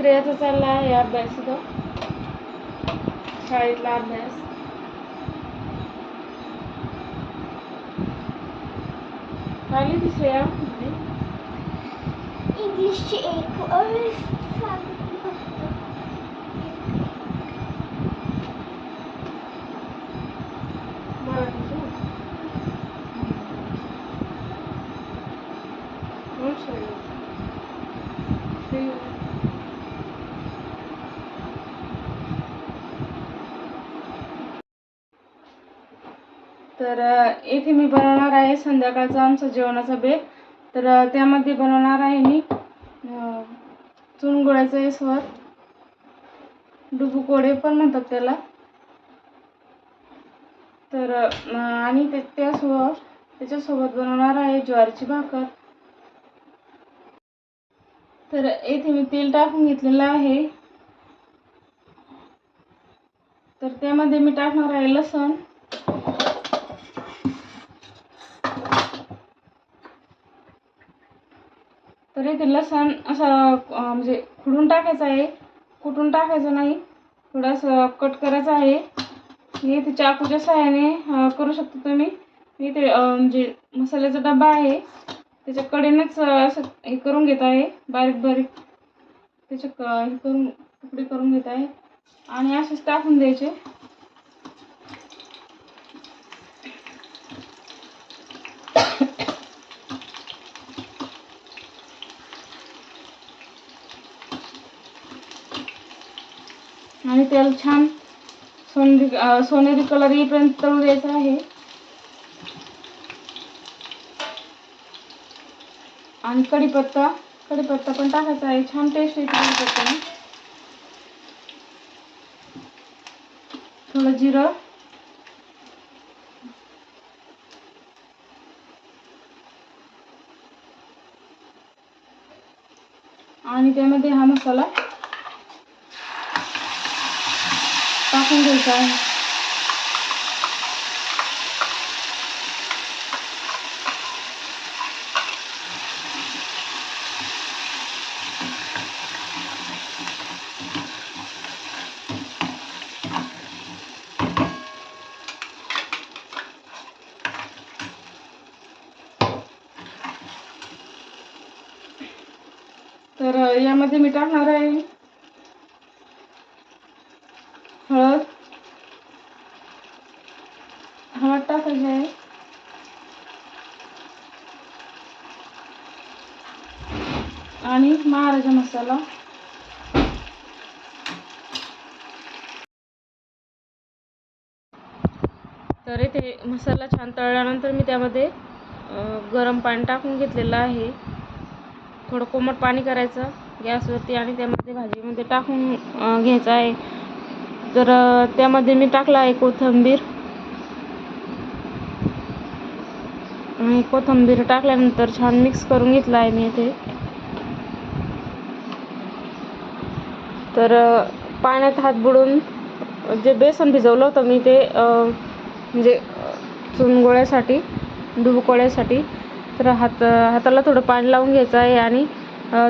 Sıraya tasarlar ya belki de. Şahitler belki. Hangi bir şey yapmadın? İngilizce ilk öğretmenim. तर इथे मी बनवणार आहे संध्याकाळचा आमचा जेवणाचा बेत. तर त्यामध्ये बनवणार आहे मी अ, चुनगुळ्याचा इसवर डुबुकोडे पण म्हणतात त्याला. तर आणि ते त्यासोबत त्याच्यासोबत बनवणार आहे ज्वारीची भाकर. तर येथे मी तेल टाकून घेतलेलं आहे. तर त्यामध्ये मी टाकणार आहे लसण. तर इथे लसण असं म्हणजे खुडून टाकायचं आहे. कुटून टाकायचं नाही. थोडंसं कट करायचं आहे. हे इथे चाकूच्या सहाय्याने करू शकता तुम्ही. इथे ते म्हणजे मसाल्याचा डबा आहे. त्याच्या कडेनेच असं हे करून घेत आहे. बारीक बारीक. त्याच्या क हे करून तुकडे करून घेत आहे. आणि असेच टाकून द्यायचे. आणि त्याला छान सोनेरी सोनेरी कलर येईपर्यंत तळू द्यायचा आहे. आणि कढीपत्ता कढीपत्ता पण टाकायचा आहे. छान टेस्ट येते कढीपत्त्याने थोडं जिरं. आणि त्यामध्ये हा मसाला टाकून घ्यायचा आहे तर यामध्ये मी टाकणार आहे. हळद. हळद टाकायची आहे. आणि महाराजा मसाला. तर इथे मसाला छान तळल्यानंतर मी त्यामध्ये गरम पाणी टाकून घेतलेलं आहे. थोडं कोमट पाणी करायचं गॅसवरती आणि त्यामध्ये भाजीमध्ये टाकून घ्यायचं आहे. तर त्यामध्ये मी टाकला आहे कोथिंबीर. आणि कोथिंबीर टाकल्यानंतर छान मिक्स करून घेतलं आहे मी इथे. तर पाण्यात हात बुडून जे बेसन भिजवलं होतं मी ते म्हणजे चुनगोळ्यासाठी डुबकोळ्यासाठी तर हात हाताला थोडं पाणी लावून घ्यायचं आहे आणि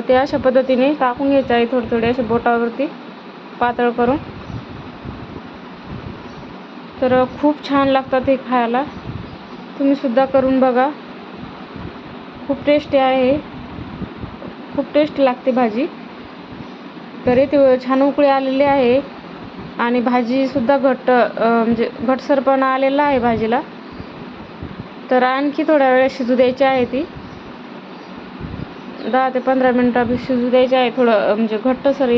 ते अशा पद्धतीने टाकून घ्यायचं आहे थोडे थोडे असे बोटावरती पातळ करून. तर खूप छान लागतात हे खायला. तुम्हीसुद्धा करून बघा. खूप टेस्टी आहे. खूप टेस्ट लागते भाजी. तर इथे छान उकळी आलेली आहे. आणि भाजीसुद्धा घट्ट म्हणजे घटसरपणा आलेला आहे भाजीला. तर आणखी थोड्या वेळ शिजू द्यायची आहे ती. दहा ते पंधरा मिनटं शिजू द्यायची आहे थोडं म्हणजे घट्टसर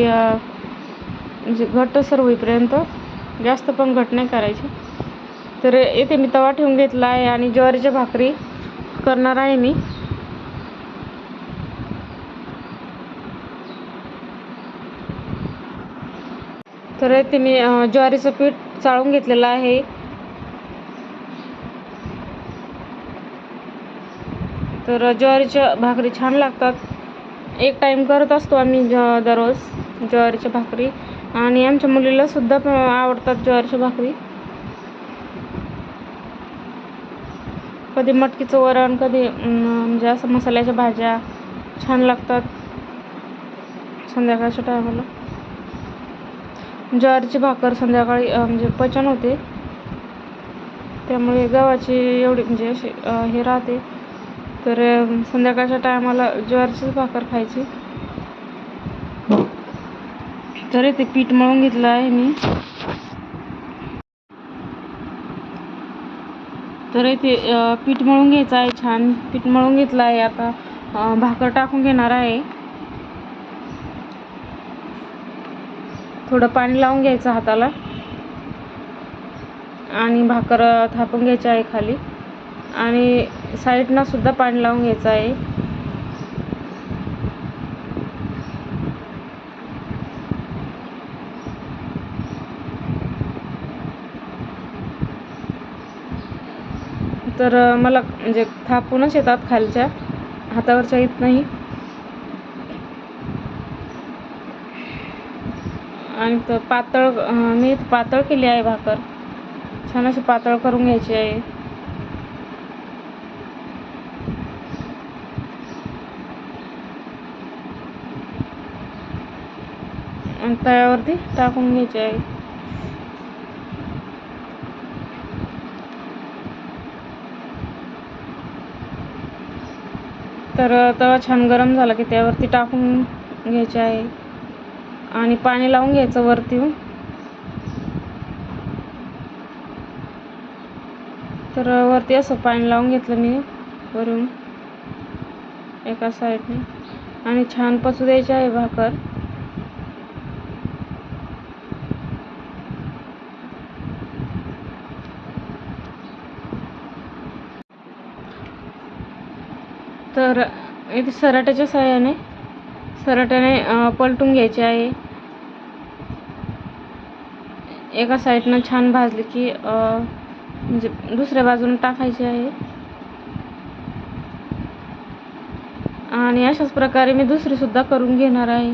म्हणजे घट्टसर होईपर्यंत. जास्त पण घट नाही करायची. तर येथे मी तवा ठेवून घेतला आहे आणि ज्वारीच्या भाकरी करणार आहे मी. तर येथे मी ज्वारीचं पीठ चाळून घेतलेलं आहे. तर ज्वारीच्या भाकरी छान लागतात. एक टाईम करत असतो आम्ही ज दररोज ज्वारीच्या भाकरी. आणि आमच्या मुलीला सुद्धा आवडतात ज्वारीची भाकरी. कधी मटकीचं वरण कधी म्हणजे असं मसाल्याच्या भाज्या छान लागतात संध्याकाळच्या टायमाला. ज्वारीची भाकर संध्याकाळी म्हणजे पचन होते. त्यामुळे गव्हाची एवढी म्हणजे अशी हे राहते. तर संध्याकाळच्या टायमाला ज्वारीचीच भाकर खायची. तर ते पीठ मळून घेतलं आहे मी. तर इथे पीठ मळून घ्यायचं आहे छान पीठ मळून घेतलं आहे. आता भाकर टाकून घेणार आहे. थोडं पाणी लावून घ्यायचं हाताला. आणि भाकर थापून घ्यायची आहे खाली. आणि साईडनं सुद्धा पाणी लावून घ्यायचं आहे. तर मला म्हणजे थापूनच येतात खालच्या. हातावरच्या येत नाही. आणि तर पातळ मी पातळ केली आहे भाकर. छान अशी पातळ करून घ्यायची आहे. आणि तव्यावरती टाकून घ्यायची आहे. तर तवा छान गरम झाला की त्यावरती टाकून घ्यायचे आहे. आणि पाणी लावून घ्यायचं वरती. तर वरती असं पाणी लावून घेतलं मी वरून एका साईडने आणि छान पचू द्यायची आहे भाकर. तर इथे सराट्याच्या साह्याने सराट्याने पलटून घ्यायचे आहे. एका साईडनं छान भाजली की म्हणजे दुसऱ्या बाजूने टाकायचे आहे. आणि अशाच प्रकारे मी दुसरी सुद्धा करून घेणार आहे.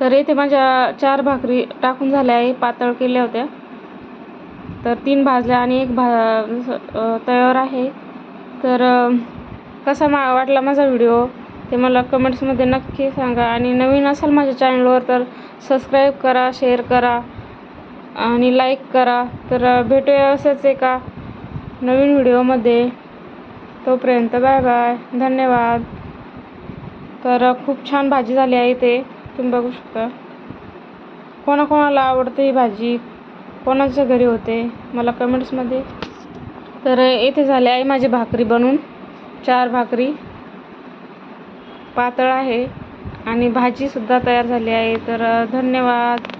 तर इथे माझ्या चार भाकरी टाकून झाल्या आहे पातळ केल्या होत्या. तर तीन भाजल्या आणि एक भा तयार आहे. तर कसा मा वाटला माझा व्हिडिओ ते मला कमेंट्समध्ये नक्की सांगा. आणि नवीन असाल माझ्या चॅनलवर तर सबस्क्राईब करा शेअर करा आणि लाईक करा. तर भेटूया असंच एका नवीन व्हिडिओमध्ये. तोपर्यंत बाय बाय. धन्यवाद. तर खूप छान भाजी झाली आहे ते तुम्ही बघू शकता. कोणाकोणाला आवडते ही भाजी? कोणाच्या घरी होते? मला कमेंट्समध्ये. तर येथे झाले आहे माझी भाकरी बनून चार भाकरी. पातळ आहे. आणि भाजीसुद्धा तयार झाली आहे. तर धन्यवाद.